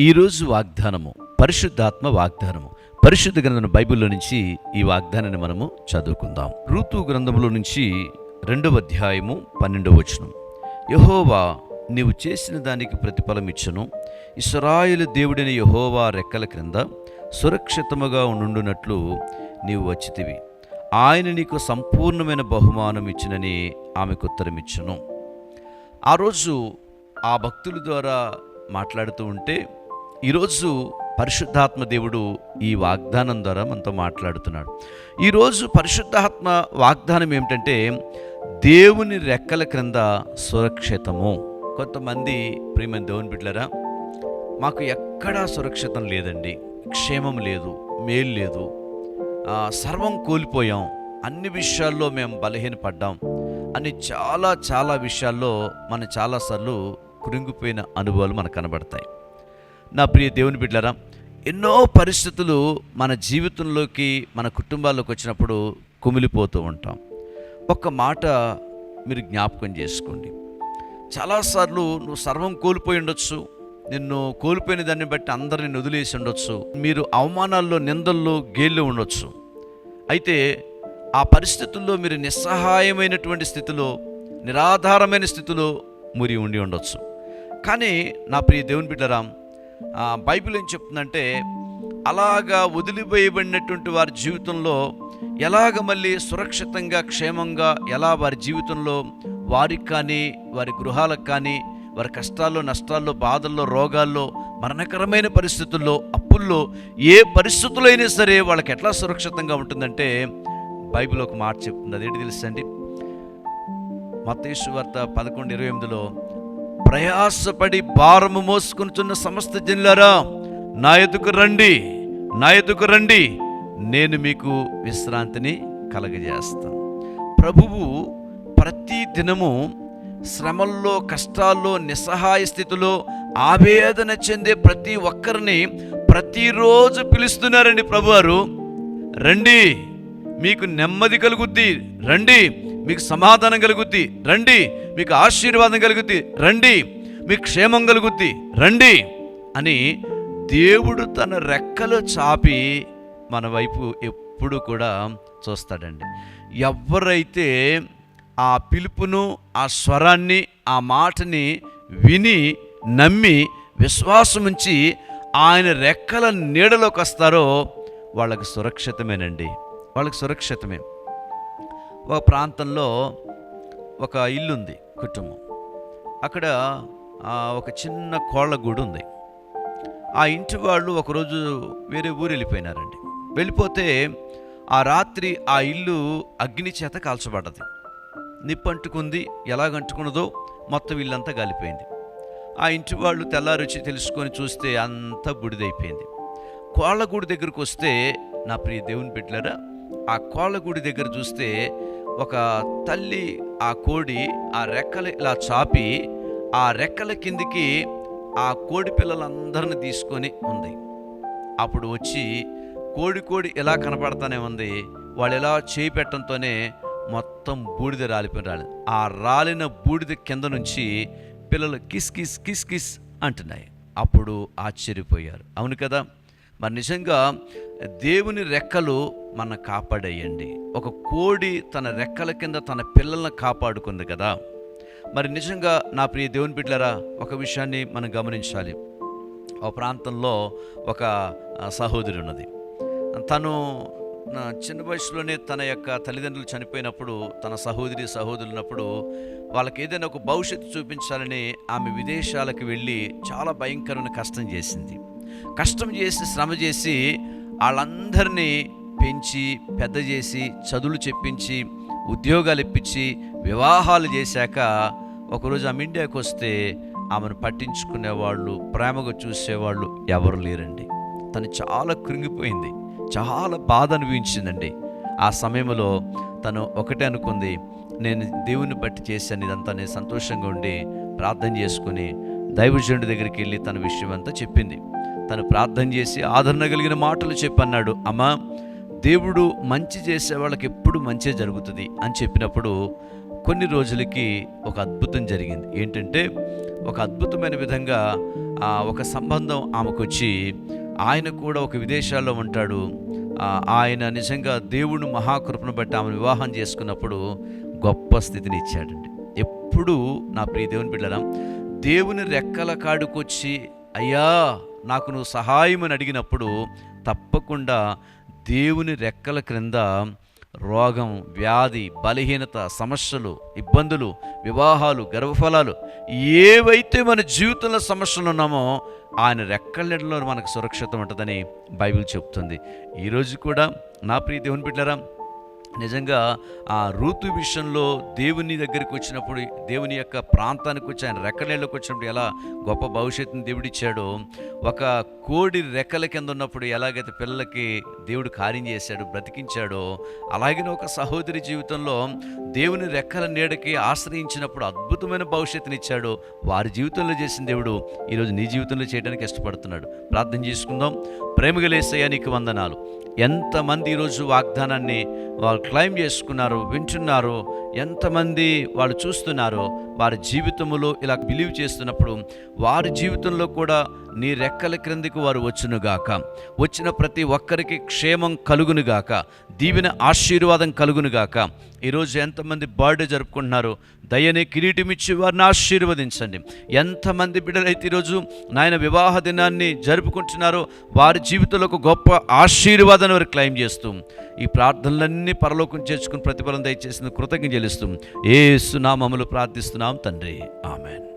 ఈరోజు వాగ్దానము పరిశుద్ధాత్మ వాగ్దానము. పరిశుద్ధ గ్రంథం బైబిల్లో నుంచి ఈ వాగ్దానాన్ని మనము చదువుకుందాం. ఋతు గ్రంథంలో నుంచి రెండవ అధ్యాయము పన్నెండవ వచనం. యహోవా నీవు చేసిన దానికి ప్రతిఫలం ఇచ్చను. ఇస్రాయేలు దేవుడిని యహోవా రెక్కల క్రింద సురక్షితముగా ఉండునట్లు నీవు వచ్చితివి. ఆయన నీకు సంపూర్ణమైన బహుమానం ఇచ్చినని ఆమెకు ఉత్తరమిచ్చును ఆ రోజు ఆ భక్తుల ద్వారా మాట్లాడుతూ ఉంటే ఈరోజు పరిశుద్ధాత్మ దేవుడు ఈ వాగ్దానం ద్వారా మనతో మాట్లాడుతున్నాడు. ఈరోజు పరిశుద్ధాత్మ వాగ్దానం ఏమిటంటే దేవుని రెక్కల క్రింద సురక్షితము. కొంతమంది ప్రియమైన దేవుని బిడ్డలరా మాకు ఎక్కడా సురక్షితం లేదండి. క్షేమం లేదు మేలు లేదు. సర్వం కోల్పోయాం. అన్ని విషయాల్లో మేము బలహీనపడ్డాం. అని చాలా చాలా విషయాల్లో మన చాలాసార్లు కృంగిపోయిన అనుభవాలు మనకు కనబడతాయి. నా ప్రియ దేవుని బిడ్డరా ఎన్నో పరిస్థితులు మన జీవితంలోకి మన కుటుంబాల్లోకి వచ్చినప్పుడు కుమిలిపోతూ ఉంటాం. ఒక్క మాట మీరు జ్ఞాపకం చేసుకోండి. చాలాసార్లు నువ్వు సర్వం కోల్పోయి ఉండొచ్చు నిన్ను కోల్పోయిన దాన్ని బట్టి అందరిని వదిలేసి ఉండొచ్చు మీరు అవమానాల్లో నిందల్లో గేళ్ళు ఉండొచ్చు. అయితే ఆ పరిస్థితుల్లో మీరు నిస్సహాయమైనటువంటి స్థితిలో నిరాధారమైన స్థితిలో మురి ఉండి ఉండొచ్చు. కానీ నా ప్రియ దేవుని బిడ్డరాం బైబిల్ ఏం చెప్తుందంటే అలాగా వదిలివేయబడినటువంటి వారి జీవితంలో ఎలాగ మళ్ళీ సురక్షితంగా క్షేమంగా ఎలా వారి జీవితంలో వారికి కానీ వారి గృహాలకు కానీ వారి కష్టాల్లో నష్టాల్లో బాధల్లో రోగాల్లో మరణకరమైన పరిస్థితుల్లో అప్పుల్లో ఏ పరిస్థితుల్లో అయినా సరే వాళ్ళకి ఎట్లా సురక్షితంగా ఉంటుందంటే బైబిల్ ఒక మాట చెప్తుంది. అదేంటి తెలుసండి? మతేసు పదకొండు ఇరవై ఎనిమిదిలో ప్రయాసపడి భారము మోసుకుంటున్న సమస్త జనులారా నా ఎదుకు రండి నా ఎదుకు రండి. నేను మీకు విశ్రాంతిని కలగజేస్తాను. ప్రభువు ప్రతి దినము శ్రమల్లో కష్టాల్లో నిస్సహాయ స్థితిలో ఆవేదన చెందే ప్రతి ఒక్కరిని ప్రతిరోజు పిలుస్తున్నారండి ప్రభువారు. రండి మీకు నెమ్మది కలుగుద్ది. రండి మీకు సమాధానం కలుగుద్ది. రండి. మీకు ఆశీర్వాదం కలుగుద్ది. రండి. మీకు క్షేమం కలుగుద్ది. రండి. అని దేవుడు తన రెక్కలు చాపి మన వైపు ఎప్పుడు కూడా చూస్తాడండి. ఎవరైతే ఆ పిలుపును ఆ స్వరాన్ని ఆ మాటని విని నమ్మి విశ్వాసముంచి ఆయన రెక్కల నీడలోకి వస్తారో వాళ్ళకి సురక్షితమేనండి. వాళ్ళకి సురక్షితమే. ఒక ప్రాంతంలో ఒక ఇల్లుంది కుటుంబం. అక్కడ ఒక చిన్న కోళ్ళ గుడి ఉంది. ఆ ఇంటి వాళ్ళు ఒకరోజు వేరే ఊరు వెళ్ళిపోయినారండి వెళ్ళిపోతే ఆ రాత్రి ఆ ఇల్లు అగ్ని చేత కాల్చబడ్డది. నిప్పంటుకుంది ఎలాగంటుకున్నదో మొత్తం ఇల్లంతా కాలిపోయింది ఆ ఇంటి వాళ్ళు తెల్లారొచ్చి తెలుసుకొని చూస్తే అంతా బుడిదైపోయింది. కోళ్ళగూడి దగ్గరకు వస్తే నా ప్రియ దేవుని పెట్టారా ఆ కోళ్ళగూడి దగ్గర చూస్తే ఒక తల్లి ఆ కోడి ఆ రెక్కలు ఇలా చాపి ఆ రెక్కల కిందికి ఆ కోడి పిల్లలందరిని తీసుకొని ఉంది. అప్పుడు వచ్చి కోడి కోడి ఎలా కనపడతానే ఉంది వాళ్ళు ఇలా చేయి పెట్టడంతోనే మొత్తం బూడిద రాలిపోయిన రాలి ఆ రాలిన బూడిద కింద నుంచి పిల్లలు కిస్ కిస్ కిస్ కిస్ అంటున్నాయి. అప్పుడు ఆశ్చర్యపోయారు. అవును కదా? మరి నిజంగా దేవుని రెక్కలు మన కాపాడేయండి. ఒక కోడి తన రెక్కల కింద తన పిల్లల్ని కాపాడుకుంది కదా. మరి నిజంగా నా ప్రియ దేవుని బిడ్డలరా ఒక విషయాన్ని మనం గమనించాలి. ఆ ప్రాంతంలో ఒక సహోదరి ఉన్నది. తను చిన్న వయసులోనే తన యొక్క తల్లిదండ్రులు చనిపోయినప్పుడు తన సహోదరి సహోదరులు ఉన్నప్పుడు వాళ్ళకి ఏదైనా ఒక భవిష్యత్తు చూపించాలని ఆమె విదేశాలకు వెళ్ళి చాలా భయంకరమైన కష్టం చేసింది. కష్టం చేసి శ్రమ చేసి వాళ్ళందరినీ పెంచి పెద్ద చేసి చదువులు చెప్పించి ఉద్యోగాలు ఇప్పించి వివాహాలు చేశాక ఒకరోజు ఆమె ఇండియాకి వస్తే ఆమెను పట్టించుకునేవాళ్ళు ప్రేమగా చూసేవాళ్ళు ఎవరు లేరండి. తను చాలా కృంగిపోయింది చాలా బాధ అనిపించిందండి ఆ సమయంలో తను ఒకటే అనుకుంది నేను దేవుని బట్టి చేశాను ఇదంతా నేను సంతోషంగా ఉండి ప్రార్థన చేసుకుని దైవజనుడి దగ్గరికి వెళ్ళి తన విషయం అంతా చెప్పింది. తను ప్రార్థన చేసి ఆదరణ కలిగిన మాటలు చెప్పన్నాడు. అమ్మా దేవుడు మంచి చేసే వాళ్ళకి ఎప్పుడు మంచి జరుగుతుంది అని చెప్పినప్పుడు కొన్ని రోజులకి ఒక అద్భుతం జరిగింది. ఏంటంటే ఒక అద్భుతమైన విధంగా ఒక సంబంధం ఆమెకు వచ్చి ఆయన కూడా ఒక విదేశాల్లో ఉంటాడు. ఆయన నిజంగా దేవుడు మహాకృపను బట్టి ఆమెను వివాహం చేసుకున్నప్పుడు గొప్ప స్థితిని ఇచ్చాడండి. ఎప్పుడు నా ప్రియ దేవుని బిడ్డరా దేవుని రెక్కల కాడుకొచ్చి అయ్యా నాకు నువ్వు సహాయం అని అడిగినప్పుడు తప్పకుండా దేవుని రెక్కల క్రింద రోగం వ్యాధి బలహీనత సమస్యలు ఇబ్బందులు వివాహాలు గర్భఫలాలు ఏవైతే మన జీవితంలో సమస్యలు ఉన్నామో ఆయన రెక్కల మనకు సురక్షితం ఉంటుందని బైబిల్ చెప్తుంది. ఈరోజు కూడా నా ప్రియ దేవుని బిడ్డరా నిజంగా ఆ ఋతు విషయంలో దేవుని దగ్గరికి వచ్చినప్పుడు దేవుని యొక్క ప్రాంతానికి వచ్చి ఆయన రెక్కలేళ్ళకి వచ్చినప్పుడు ఎలా గొప్ప భవిష్యత్తుని దేవుడిచ్చాడో ఒక కోడి రెక్కల కింద ఉన్నప్పుడు ఎలాగైతే పిల్లలకి దేవుడు కార్యం చేశాడు బ్రతికించాడో అలాగే ఒక సహోదరి జీవితంలో దేవుని రెక్కల నీడకి ఆశ్రయించినప్పుడు అద్భుతమైన భవిష్యత్తునిచ్చాడు. వారి జీవితంలో చేసిన దేవుడు ఈరోజు నీ జీవితంలో చేయడానికి ఇష్టపడుతున్నాడు. ప్రార్థన చేసుకుందాం. ప్రేమగలేసయ్యా నీకు వందనాలు. ఎంతమంది ఈరోజు వాగ్దానాన్ని వాళ్ళు క్లైమ్ చేసుకున్నారు వింటున్నారు ఎంతమంది వాళ్ళు చూస్తున్నారో వారి జీవితంలో ఇలా బిలీవ్ చేస్తున్నప్పుడు వారి జీవితంలో కూడా నీ రెక్కల క్రిందికి వారు వచ్చునుగాక. వచ్చిన ప్రతి ఒక్కరికి క్షేమం కలుగునుగాక. దీవెన ఆశీర్వాదం కలుగునుగాక. ఈరోజు ఎంతమంది బర్త్డే జరుపుకుంటున్నారు దయని కిరీటమిచ్చి వారిని ఆశీర్వదించండి. ఎంతమంది బిడ్డలైతే ఈరోజు నాయన వివాహ దినాన్ని జరుపుకుంటున్నారో వారి జీవితంలో ఒక గొప్ప ఆశీర్వాదాన్ని వారు క్లైమ్ చేస్తూ ఈ ప్రార్థనలన్నీ పరలోకం చేర్చుకుని ప్రతిఫలం దయచేసిన కృతజ్ఞ చెల్లిస్తూ ఏ సునామములు ప్రార్థిస్తున్నాం తండ్రి. ఆమెన్.